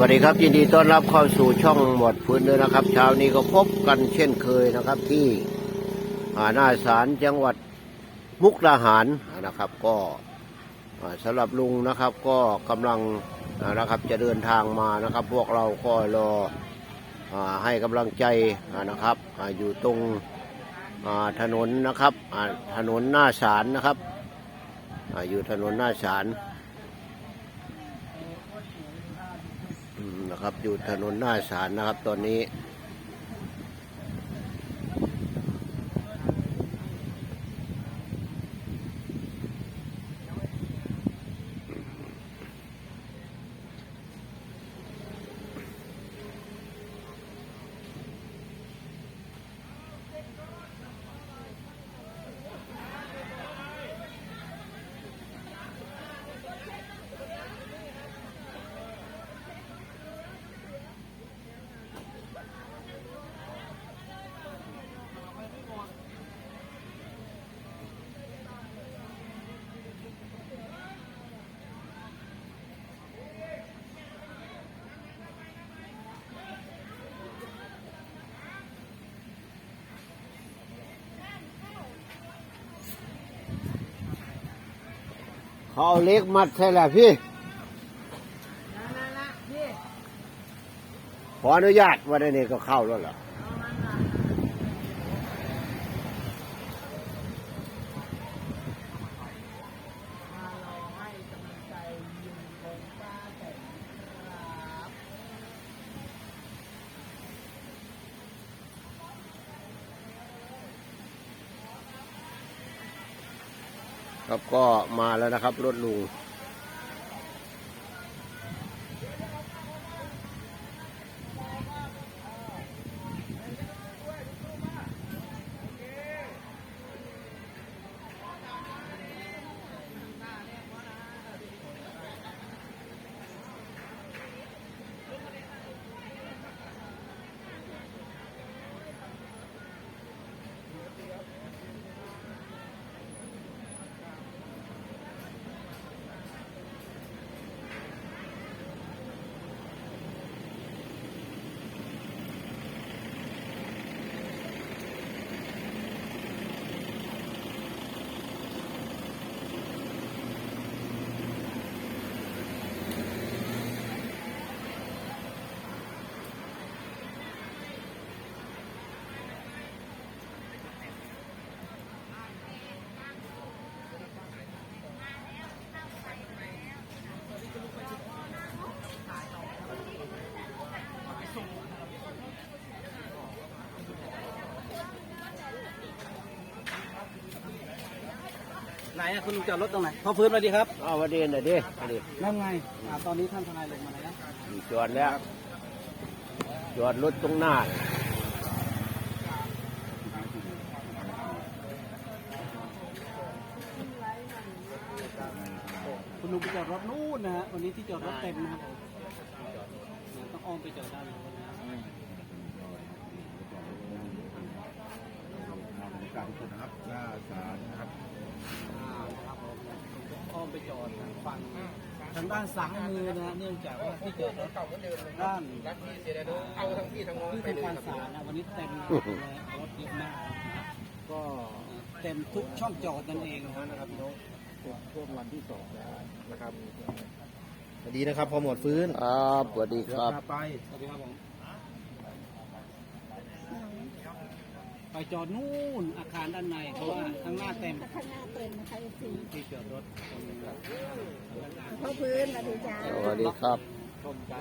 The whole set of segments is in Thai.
วัสดีครับยินดีต้อนรับเข้าสู่ช่องหมวดพื้นด้วยนะครับเช้านี้ก็พบกันเช่นเคยนะครับที่หน้าศาลจังหวัดมุกดาหารนะครับ ก็อ่าสำหรับลุงนะครับก็กำลังนะครับจะเดินทางมานะครับ พวกเราก็รออให้กำลังใจนะครับออยู่ตรงถนนนะครับถนนหน้าศาลนะครับออยู่ถนนหน้าศาล อืม นะครับ อยู่ถนนหน้าศาลนะครับ ตอนนี้ เขาเอาเล็กมัดใช่แหละพี่ขออนุญาตว่าได้นี่ก็เข้าแล้วเหรอ ครับก็มาแล้วนะครับรถลุง อะคุณจอดรถตรงไหนพอพื้นมาดีครับเอาวันนี้หน่อยดิอันนี้นั่นไงอ่าตอนนี้ท่านทนายลงมาแล้วจอดแล้ว จอดรถตรงหน้าคุณลุงไปจอดรถนู่นนะฮะวันนี้ที่จอดรถเต็มนะครับผมต้องอ้อมไปจอดด้านนู้นนะกราบทุกคนนะครับหน้าศาลนะครับ อ่านะครับผมอ้อม ไปจอดฝั่งทางด้านซ้ายมือนะฮะเนื่องจากว่าที่จอดรถด้านเอาทั้งพี่ทั้งน้องที่ทำการศาลนะวันนี้เต็มเลยรถเยอะมากนะครับก็เต็มทุกช่องจอดนั่นเองนะครับพี่น้องช่วงวันที่สองแล้วนะครับสวัสดีนะครับพอหมดฟื้นครับสวัสดีครับไปสวัสดีครับผมไป จอดนู่นอาคารด้านในเพราะว่าข้างหน้าเต็มข้างหน้าเต็มนะคะสีที่จอดรถตรงนี้ครับพ่อพื้นมาดูจ้าสวัสดีครับ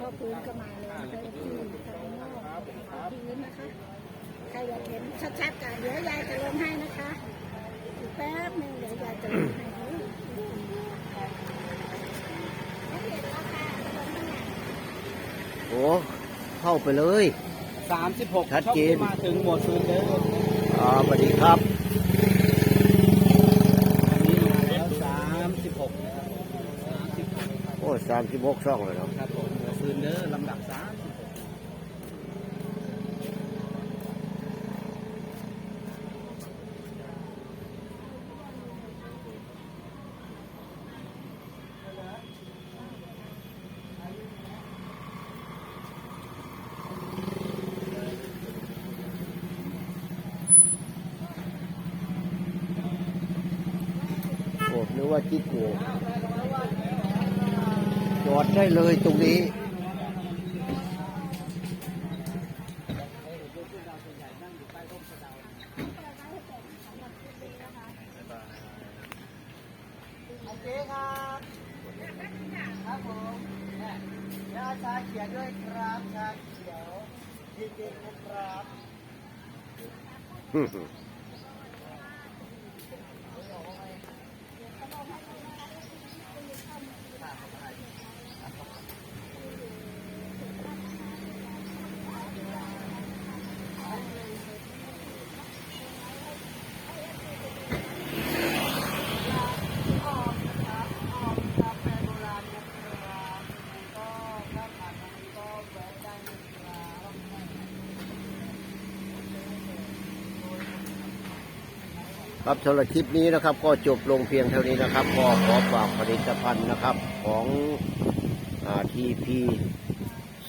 พ่อพื้นก็มาเลยนะคะที่ทางนอกพ่อพื้นนะคะใครอยากเห็นชัดๆกันเดี๋ยวยายจะลงให้นะคะอีกแป๊บหนึงเดี๋ยวยายจะลงให้ไม่เห็นแล้วค่ะลงให้หน่อยโอ้เข้าไปเลยสามสิบหกชัดเจนมาถึงหมดฟืนเด้ ออ่าสวัสดีครับอันนี้มาแล้วสามสิบหกนะครับสามสิบหกโอ้สามสิบหกช่องเลยเนาะครับผมหมดฟืนเด้อลำดับสามสิ บหกว่าจิโกจอดได้เลยตรงนี้โอเคครับครับผมยาชาเขียวด้วยครับชาเขียวจริงๆนะครับ ครับสำหรับคลิปนี้นะครับ ก็จบลงเพียงเท่านี้นะครับ ก็ขอฝากผลิตภัณฑ์นะครับของทีพี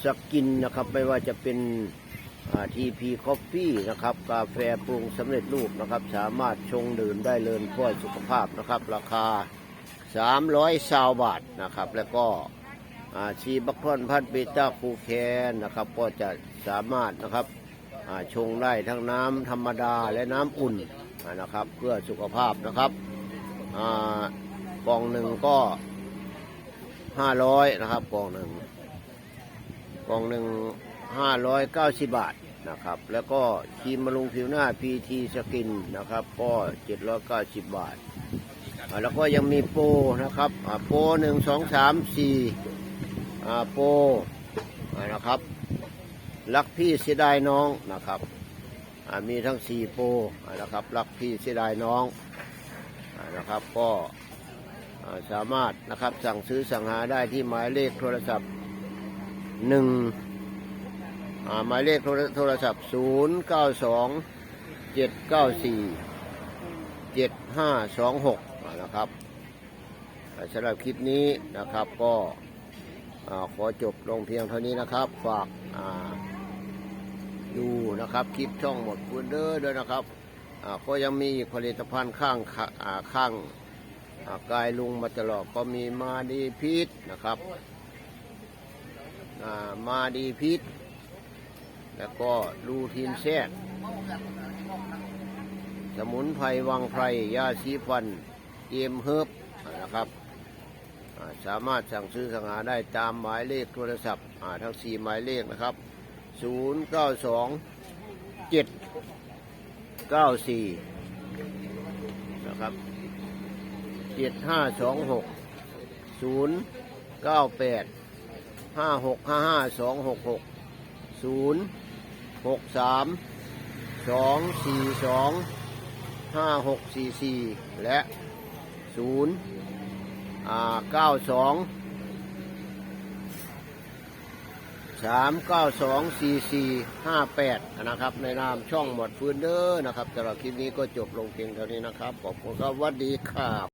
สกินนะครับ ไม่ว่าจะเป็นทีพีคอฟฟี่นะครับ กาแฟปรุงสำเร็จรูปนะครับ สามารถชงดื่มได้เลยเพื่อสุขภาพนะครับ ราคา 300ซาวบาทนะครับ แล้วก็ชีบักทอนพัดเบต้าคูแคนนะครับ ก็จะสามารถนะครับชงได้ทั้งน้ำธรรมดาและน้ำอุ่น นะครับ เพื่อสุขภาพนะครับกล่องหนึ่งก็ห้าร้อยนะครับกล่องหนึ่งกล่องหนึ่งห้าร้อยเก้าสิบบาทนะครับ แล้วก็ครีมบำรุงผิวหน้าพีทีสกินนะครับ ก็เจ็ดร้อยเก้าสิบบาท แล้วก็ยังมีโปรนะครับโปรหนึ่งสองสามสี่อ่าโปรนะครับรักพี่เสียดายน้องนะครับ มีทั้งสี่โปรนะครับรักพี่เสียดายน้องนะครับก็สามารถนะครับสั่งซื้อสั่งหาได้ที่หมายเลขโทรศัพท์หนึ่งหมายเลขโทรศัพท์ศูนย์เก้าสองเจ็ดเก้าสี่เจ็ดห้าสองหกนะครับสำหรับคลิปนี้นะครับก็ขอจบลงเพียงเท่านี้นะครับ ฝาก อ่าดูนะครับคลิปช่องหมดคูณเด้อด้วยนะครับก็ยังมีผลิตภัณฑ์ข้างข้างกายลุงมาตลอดก็มีมาดีพิษนะครับมาดีพิษ แล้วก็ลูทีนแซดสมุนไพรวังไพรยาชีฟันเอ็มเฮิบนะครับสามารถสั่งซื้อสั่งหาได้ตามหมายเลขโทรศัพท์ทั้งสี่หมายเลขนะครับ ศูนย์เก้าสองเจ็ดเก้าสี่นะครับเจ็ดห้าสองหกศูนย์เก้าแปดห้าหกห้าห้าสองหกหกศูนย์หกสามสองสี่สองห้าหกสี่สี่และศูนย์เก้าสอง สามเก้าสองซีซีห้าแปดนะครับ ในนามช่องหมดฟื้นเด้อนะครับสำหรับคลิปนี้ก็จบลงเพียงเท่านี้นะครับ ขอบคุณครับสวัสดีครับ